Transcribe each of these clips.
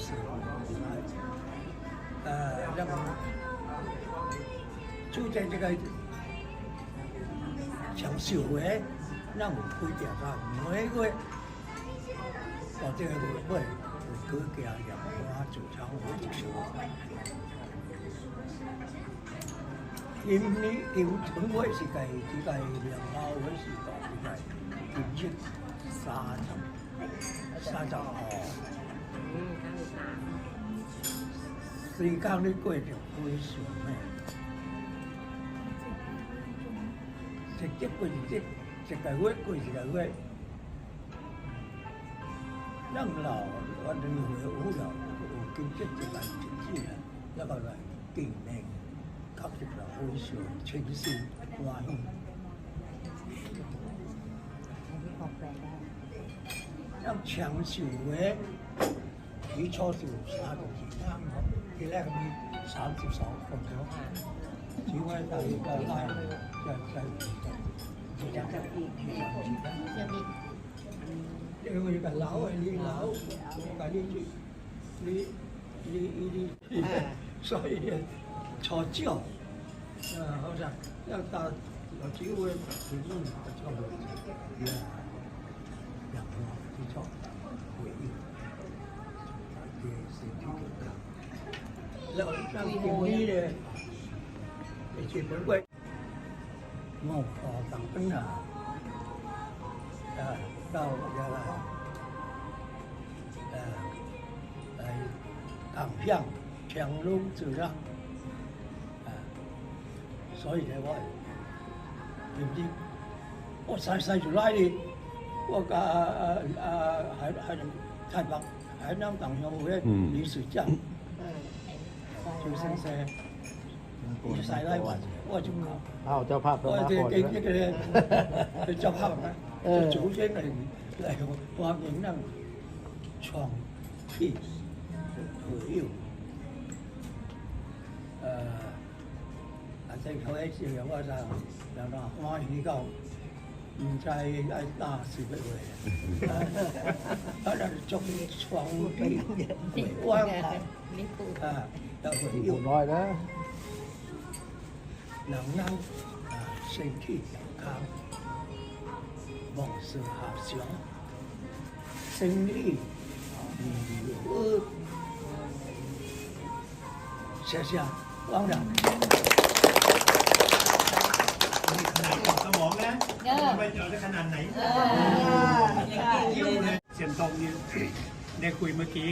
是？呃，让我们就在这个小秀会，让我推点啊，每个我这个会会我哥给他养花酒厂，我就是我。因你要准我是计，只个两包，我是计，计一三十，三十哦。时间咧过着非常慢，一节过一接，一个月过一个月，养老我等于会无聊，有金节就来经济啦，一个来定命，确实啦，非常清新欢喜。要强求诶。起初條卅條線啱好，佢咧咁要三接手咁樣，只可以第二個拉就就就就因為個樓係呢樓，但呢呢呢呢啲，所以坐之後，啊好像要到我只會主動拿出來，人啊，你坐回應。嘅是呢个㗎。แล้วนั่งกินนี้เลยไอ้ชีพมันไว้งอกต่อต่างปัญหาเอ่อเราจะอะไรเอ่อไอ้ต่างเพียง强龙自让啊，所以咧我点知我细细就拉你，我啊啊啊喺喺台北 台湾党校咧李水匠，周先生。要晒拉雲，我仲搞。啊，就拍到我哋記憶嘅咧，佢就拍啦，就組織嚟嚟畫影啦，床皮和腰。誒，阿正佢喺度有個就有個開起講。你在爱打西北回来当是中床位给关了啊到时候来啦能让身体健康万事合想生意谢谢啊光 มีขนาดของสมองนะไปเจาะได้ขนาดไหนยิ้มเลยเสียนตรงเนี่ยได้คุยเมื่อกี้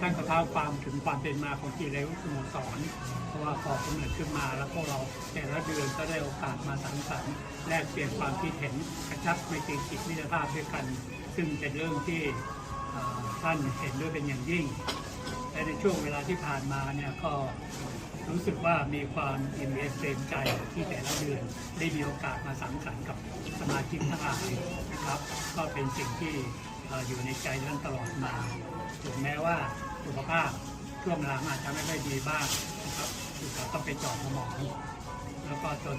ท่านก็เท้าความถึงความเป็นมาของกีฬาสโมสรเพราะว่าพอกำเนิดขึ้นมาแล้วพวกเราแต่ละเดือนก็ได้โอกาสมาสังสรรค์แลกเปลี่ยนความคิดเห็นกระชับไมตรีจิตมิตรภาพด้วยกัน ซึ่งเป็นเรื่องที่เอ่อท่านเห็นด้วยเป็นอย่างยิ่งและในช่วงเวลาที่ผ่านมาเนี่ยก็ รู้สึกว่ามีความอิ่มเอมเต็มใจที่แต่ละเดือนได้มีโอกาสมาสังสรรค์กับสมาชิกทั้งหลายนะครับ ก็เป็นสิ่งที่อยู่ในใจท่านตลอดมา ถึงแม้ว่าสุขภาพช่วงหลังอาจจะไม่ค่อยดีบ้างนะครับต้องไปจอดสมองแล้วก็จน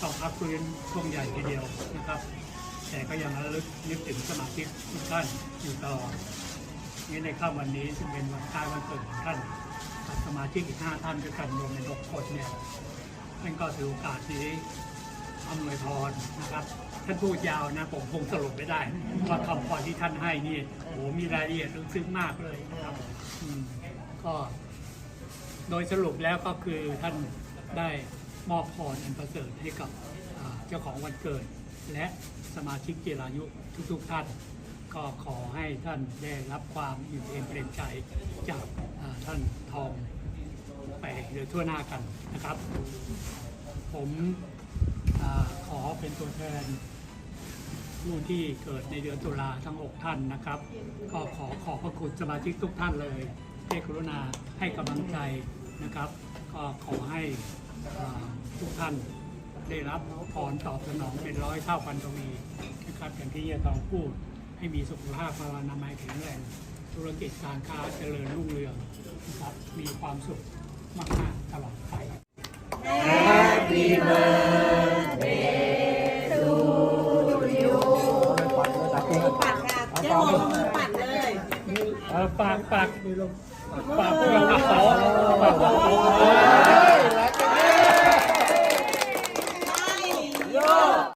ต้องพักฟื้นช่วงใหญ่ทีเดียวนะครับ แต่ก็ยังระลึกนึกถึงสมาชิกทุกท่านอยู่ตลอดนี่ในค่ำวันนี้ซึ่งเป็นวันคล้ายวันเกิดของท่าน มาชิกอีกห้าท่านด้วยกันรวมเป็นหกคนเนี่ยท่านก็ถือโอกาสนี้อำนวยพรนะครับ ท่านพูดยาวนะผมคงสรุปไม่ได้ว่าคำพรที่ท่านให้นี่โอ้โหมีรายละเอียดลึกซึ้งมากเลยนะครับอืมก็โดยสรุปแล้วก็คือท่านได้มอบพรอันประเสริฐให้กับเจ้าของวันเกิด และสมาชิกเจรายุทุกๆท่าน ก็ขอให้ท่านได้รับความอิ่มเอมเปรมใจจากท่านทอง ไปโดยทั่วหน้ากันนะครับ ผมอขอเป็นตัวแทนผู้ที่เกิดในเดือนตุลาทั้ง 6 ท่านนะครับ ก็ขอขอบพระคุณสมาชิกทุกท่านเลยที่กรุณาให้กำลังใจนะครับ ก็ขอให้ทุกท่านได้รับพรตอบสนองเป็นร้อยเท่าพันทวีนะครับอย่างที่เฮียทองพูด ให้มีสุขภาพพลานามัยแข็งแรง ธุรกิจการค้าเจริญรุ่งเรืองนะครับมีความสุข มากๆตลอดไปปัดเลยนะปัดค่ะเจ๊หมอมือปัดเลยเอ่อฝากฝากมีลมฝากพวกเราขอฝากพวกเรา